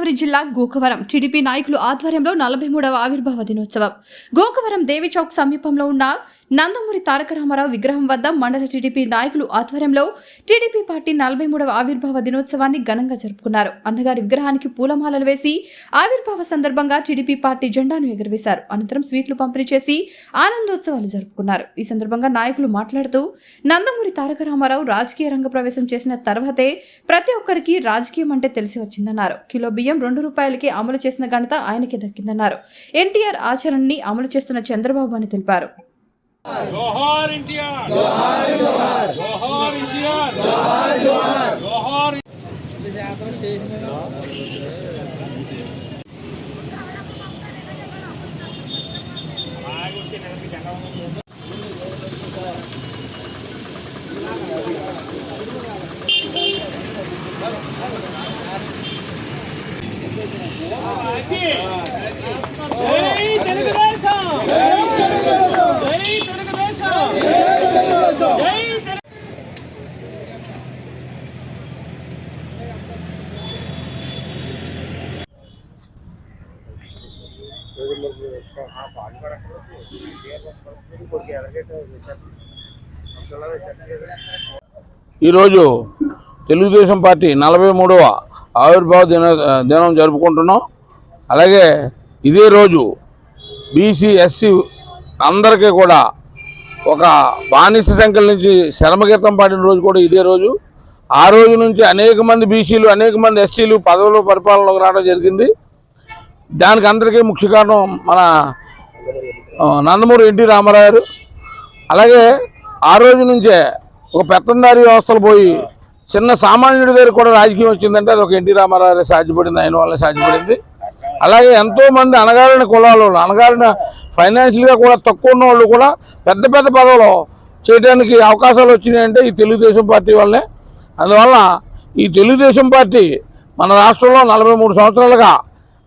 గోదావరి జిల్లా గోకవరం. టీడీపీ నాయకులు ఆధ్వర్యంలో నలభై మూడవ ఆవిర్భావ దినోత్సవం. గోకవరం దేవి చౌక్ సమీపంలో ఉన్న నందమూరి తారక రామారావు విగ్రహం వద్ద మండల టీడీపీ నాయకులు ఆధ్వర్యంలో టీడీపీ పార్టీ నలభై మూడవ ఆవిర్భావ దినోత్సవాన్ని ఘనంగా జరుపుకున్నారు. అన్నగారి విగ్రహానికి పూలమాలలు వేసి ఆవిర్భావ సందర్భంగా టీడీపీ పార్టీ జెండాను ఎగురవేశారు. అనంతరం స్వీట్లు పంపిణీ చేసి ఆనందోత్సవాలు జరుపుకున్నారు. ఈ సందర్భంగా నాయకులు మాట్లాడుతూ నందమూరి తారక రామారావు రాజకీయ రంగ ప్రవేశం చేసిన తర్వాతే ప్రతి ఒక్కరికి రాజకీయం అంటే తెలిసి వచ్చిందన్నారు. కిలో బియ్యం రెండు రూపాయలకి అమలు చేసిన ఘనత ఆయనకే దక్కిందన్నారు. ఎన్టీఆర్ ఆచరణని అమలు చేస్తున్న చంద్రబాబు అని తెలిపారు. జోహార్. ఎన్టీఆర్. జోహార్ జోహార్. జోహార్ ఎన్టీఆర్. జోహార్ జోహార్. తెలుగుదేశం జై తెలుగు ఈరోజు తెలుగుదేశం పార్టీ నలభై మూడవ ఆవిర్భావ దిన దినం జరుపుకుంటున్నాం. అలాగే ఇదే రోజు బీసీ ఎస్సీ అందరికీ కూడా ఒక బానిస సంఖ్యల నుంచి శరమగీతం పాడిన రోజు కూడా ఇదే రోజు. ఆ రోజు నుంచి అనేక మంది బీసీలు అనేక మంది ఎస్సీలు పదవులు పరిపాలనలోకి రావడం జరిగింది. దానికి అందరికీ ముఖ్య కారణం మన నందమూరి ఎన్టీ రామారావు అలాగే ఆ రోజు నుంచే ఒక పెత్తందారి వ్యవస్థలు పోయి చిన్న సామాన్యుడి దగ్గర కూడా రాజకీయం వచ్చిందంటే అది ఒక ఎన్టీ రామారావు సాధ్యపడింది ఆయన వల్ల సాధ్యపడింది. అలాగే ఎంతో మంది అనగారిన కులాలు అనగారిన ఫైనాన్షియల్గా కూడా తక్కువ ఉన్న వాళ్ళు కూడా పెద్ద పెద్ద పదవులు చేయడానికి అవకాశాలు వచ్చినాయంటే ఈ తెలుగుదేశం పార్టీ వల్లనే. అందువల్ల ఈ తెలుగుదేశం పార్టీ మన రాష్ట్రంలో నలభై మూడు సంవత్సరాలుగా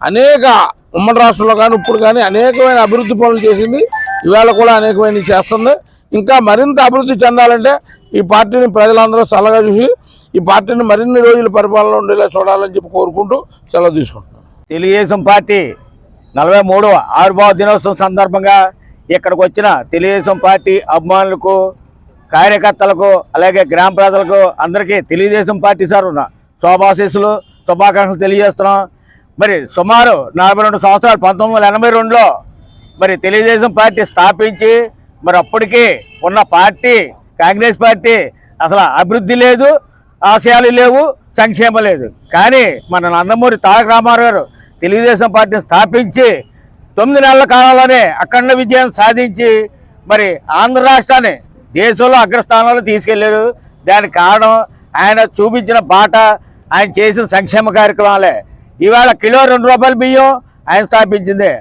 అనేక ఉమ్మడి రాష్ట్రంలో కానీ ఇప్పుడు కానీ అనేకమైన అభివృద్ధి పనులు చేసింది. ఇవాళ కూడా అనేకమైన చేస్తుంది. ఇంకా మరింత అభివృద్ధి చెందాలంటే ఈ పార్టీని ప్రజలందరూ చల్లగా చూసి ఈ పార్టీని మరిన్ని రోజులు పరిపాలన ఉండేలా చూడాలని చెప్పి కోరుకుంటూ సెలవు తీసుకుంటున్నాం తెలుగుదేశం పార్టీ నలభై మూడవ ఆవిర్భావ దినోత్సవం సందర్భంగా ఇక్కడికి వచ్చిన తెలుగుదేశం పార్టీ అభిమానులకు కార్యకర్తలకు అలాగే గ్రామ ప్రజలకు అందరికీ తెలుగుదేశం పార్టీ సార్ ఉన్న శోభాశీస్సులు శుభాకాంక్షలు తెలియజేస్తున్నాం. మరి సుమారు నలభై రెండు సంవత్సరాలు పంతొమ్మిది వందల ఎనభై రెండులో మరి తెలుగుదేశం పార్టీ స్థాపించి మరి అప్పటికి ఉన్న పార్టీ కాంగ్రెస్ పార్టీ అసలు అభివృద్ధి లేదు ఆశయాలు లేవు సంక్షేమం లేదు. కానీ మన నందమూరి తారక రామారావు గారు తెలుగుదేశం పార్టీని స్థాపించి తొమ్మిది నెలల కాలంలోనే అఖండ విజయం సాధించి మరి ఆంధ్ర రాష్ట్రాన్ని దేశంలో అగ్రస్థానంలో తీసుకెళ్ళారు. దానికి కారణం ఆయన చూపించిన బాట ఆయన చేసిన సంక్షేమ కార్యక్రమాలే. ఇవాళ కిలో రెండు రూపాయల బియ్యం ఆయన స్థాపించింది.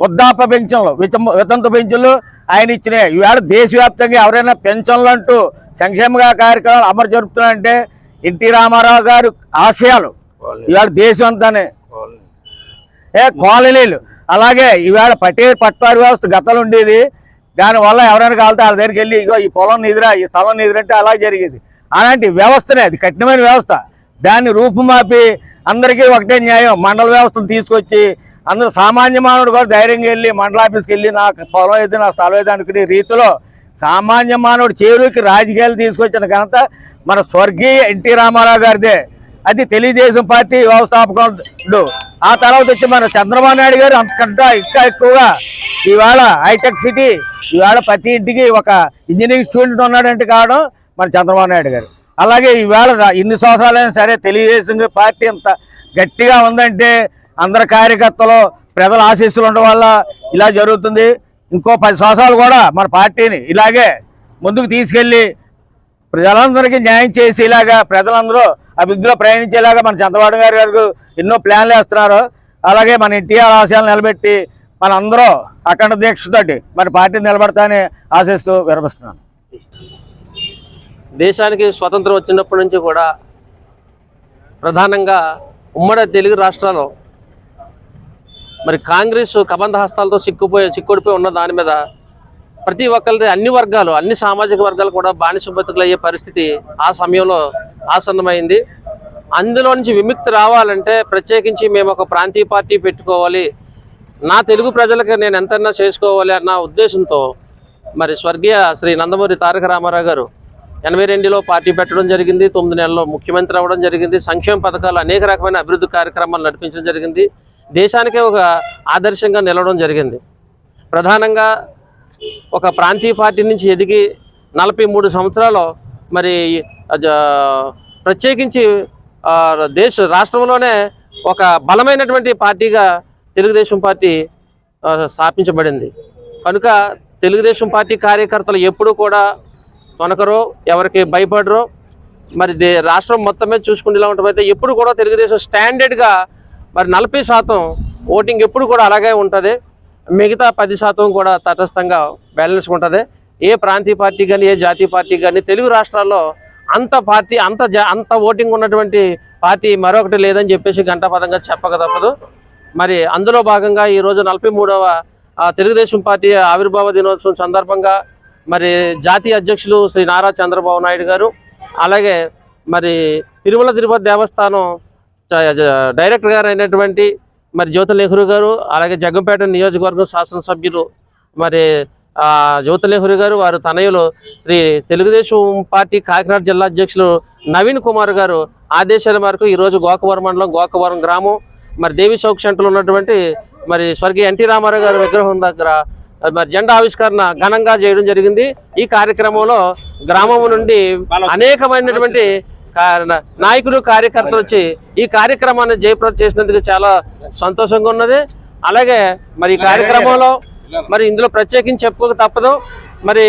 వృద్ధాప్య పెన్షన్లు వితం వితంతు పెన్షన్లు ఆయన ఇచ్చినాయి. ఈవేళ దేశవ్యాప్తంగా ఎవరైనా పెన్షన్లు అంటూ సంక్షేమ కార్యక్రమాలు అమలు జరుపుతున్నారంటే ఎన్టీ రామారావు గారు ఆశయాలు. ఇవాళ దేశం అంతానే. ఏ కాలనీలు అలాగే ఈవేళ పట్టే పట్టారు వ్యవస్థ గతంలో ఉండేది. దానివల్ల ఎవరైనా కాలితే వాళ్ళ దగ్గరికి వెళ్ళి ఇగో ఈ పొలం నిదిరా ఈ స్థలం నిదిరంటే అలా జరిగేది. అలాంటి వ్యవస్థనే అది కఠినమైన వ్యవస్థ. దాన్ని రూపుమాపి అందరికీ ఒకటే న్యాయం. మండల వ్యవస్థను తీసుకొచ్చి అందరూ సామాన్య మానవుడు కూడా ధైర్యంగా వెళ్ళి మండల ఆఫీస్కి వెళ్ళి నాకు పొలం అయితే నా స్థలం అయితే అనుకునే రీతిలో సామాన్య మానవుడు చేరుకి రాజకీయాలు తీసుకొచ్చిన ఘనత మన స్వర్గీయ ఎన్టీ రామారావు గారిదే. అది తెలుగుదేశం పార్టీ వ్యవస్థాపకుడు. ఆ తర్వాత వచ్చి మన చంద్రబాబు నాయుడు గారు అంతకంటే ఇంకా ఎక్కువగా ఇవాళ హైటెక్ సిటీ ఇవాళ ప్రతి ఇంటికి ఒక ఇంజనీరింగ్ స్టూడెంట్ ఉన్నాడంటే కావడం మన చంద్రబాబు నాయుడు గారు. అలాగే ఈవేళ ఇన్ని సంవత్సరాలైనా సరే తెలుగుదేశం పార్టీ అంత గట్టిగా ఉందంటే అందరి కార్యకర్తలు ప్రజల ఆశీస్సులు ఉండడం వల్ల ఇలా జరుగుతుంది. ఇంకో పది సంవత్సరాలు కూడా మన పార్టీని ఇలాగే ముందుకు తీసుకెళ్ళి ప్రజలందరికీ న్యాయం చేసేలాగా ప్రజలందరూ అభివృద్ధిలో ప్రయాణించేలాగా మన చంద్రబాబు గారు గారు ఎన్నో ప్లాన్లు వేస్తున్నారు. అలాగే మన ఎన్టీఆర్ ఆశయాలు నిలబెట్టి మన అందరూ అఖండ దీక్షతోటి మన పార్టీ నిలబడతానని ఆశిస్తూ విరమిస్తున్నాను దేశానికి స్వతంత్రం వచ్చినప్పటి నుంచి కూడా ప్రధానంగా ఉమ్మడి తెలుగు రాష్ట్రాల్లో మరి కాంగ్రెస్ కబంధ హస్తాలతో సిక్కుపోయి సిక్కుడిపోయి ఉన్న దాని మీద ప్రతి ఒక్కరి అన్ని వర్గాలు అన్ని సామాజిక వర్గాలు కూడా బానిస అయ్యే పరిస్థితి ఆ సమయంలో ఆసన్నమైంది. అందులో నుంచి విముక్తి రావాలంటే ప్రత్యేకించి మేము ఒక ప్రాంతీయ పార్టీ పెట్టుకోవాలి. నా తెలుగు ప్రజలకు నేను ఎంతైనా చేసుకోవాలి అన్న ఉద్దేశంతో మరి స్వర్గీయ శ్రీ నందమూరి తారక రామారావు గారు ఎనభై రెండులో పార్టీ పెట్టడం జరిగింది తొమ్మిది నెలల్లో ముఖ్యమంత్రి అవ్వడం జరిగింది సంక్షేమ పథకాలు అనేక రకమైన అభివృద్ధి కార్యక్రమాలు నడిపించడం జరిగింది దేశానికే ఒక ఆదర్శంగా నిలవడం జరిగింది. ప్రధానంగా ఒక ప్రాంతీయ పార్టీ నుంచి ఎదిగి నలభై మూడు సంవత్సరాలు మరి ప్రత్యేకించి దేశ రాష్ట్రంలోనే ఒక బలమైనటువంటి పార్టీగా తెలుగుదేశం పార్టీ స్థాపించబడింది. కనుక తెలుగుదేశం పార్టీ కార్యకర్తలు ఎప్పుడూ కూడా తొనకరో ఎవరికి భయపడరో మరి దే రాష్ట్రం మొత్తం మీద చూసుకుంటేలా ఉంటామైతే ఎప్పుడు కూడా తెలుగుదేశం స్టాండర్డ్గా మరి నలభై శాతం ఓటింగ్ ఎప్పుడు కూడా అలాగే ఉంటుంది. మిగతా పది శాతం కూడా తటస్థంగా బ్యాలెన్స్ ఉంటుంది. ఏ ప్రాంతీయ పార్టీ కానీ ఏ జాతీయ పార్టీ కానీ తెలుగు రాష్ట్రాల్లో అంత పార్టీ అంత జా అంత ఓటింగ్ ఉన్నటువంటి పార్టీ మరొకటి లేదని చెప్పేసి గంటాపదంగా చెప్పక తప్పదు. మరి అందులో భాగంగా ఈరోజు నలభై మూడవ తెలుగుదేశం పార్టీ ఆవిర్భావ దినోత్సవం సందర్భంగా మరి జాతీయ అధ్యక్షులు శ్రీ నారా చంద్రబాబు నాయుడు గారు అలాగే మరి తిరుమల తిరుపతి దేవస్థానం డైరెక్టర్ గారు అయినటువంటి మరి జ్యోతి నెహ్రూ గారు అలాగే జగ్గంపేట నియోజకవర్గం శాసనసభ్యులు మరి జ్యోతి నెహ్రూ గారు వారు తనయులు శ్రీ తెలుగుదేశం పార్టీ కాకినాడ జిల్లా అధ్యక్షులు నవీన్ కుమార్ గారు ఆదేశాల మేరకు ఈరోజు గోకవరం మండలం గోకవరం గ్రామం మరి దేవి చౌక్ సెంటర్లో ఉన్నటువంటి మరి స్వర్గీయ ఎన్టీ రామారావు గారు విగ్రహం దగ్గర మరి జెండా ఆవిష్కరణ ఘనంగా చేయడం జరిగింది. ఈ కార్యక్రమంలో గ్రామం నుండి అనేకమైనటువంటి నాయకులు కార్యకర్తలు వచ్చి ఈ కార్యక్రమాన్ని జయప్రదం చేసినందుకు చాలా సంతోషంగా ఉన్నది. అలాగే మరి ఈ కార్యక్రమంలో మరి ఇందులో ప్రత్యేకించి చెప్పుకోక తప్పదు. మరి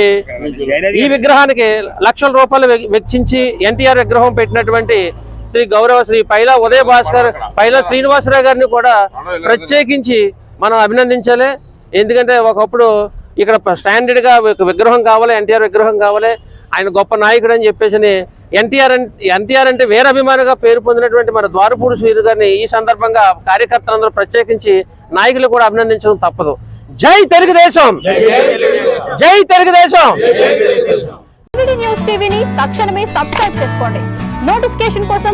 ఈ విగ్రహానికి లక్షల రూపాయలు వెచ్చించి ఎన్టీఆర్ విగ్రహం పెట్టినటువంటి శ్రీ గౌరవ శ్రీ పైలా ఉదయ భాస్కర్ పైలా శ్రీనివాసరావు గారిని కూడా ప్రత్యేకించి మనం అభినందించాలి. ఎందుకంటే ఒకప్పుడు ఇక్కడ స్టాండర్డ్గా ఒక విగ్రహం కావాలి ఎన్టీఆర్ విగ్రహం కావాలి ఆయన గొప్ప నాయకుడు అని చెప్పేసి ఎన్టీఆర్ ఎన్టీఆర్ అంటే వేరే అభిమానిగా పేరు పొందినటువంటి మన ద్వారపూడి సూర్యుడు గారిని ఈ సందర్భంగా కార్యకర్తలందరూ ప్రత్యేకించి నాయకులు కూడా అభినందించడం తప్పదు. జై తెలుగుదేశం! జై తెలుగుదేశం! టీవీ న్యూస్ టీవీని తక్షణమే సబ్స్క్రైబ్ చేసుకోండి. నోటిఫికేషన్ కోసం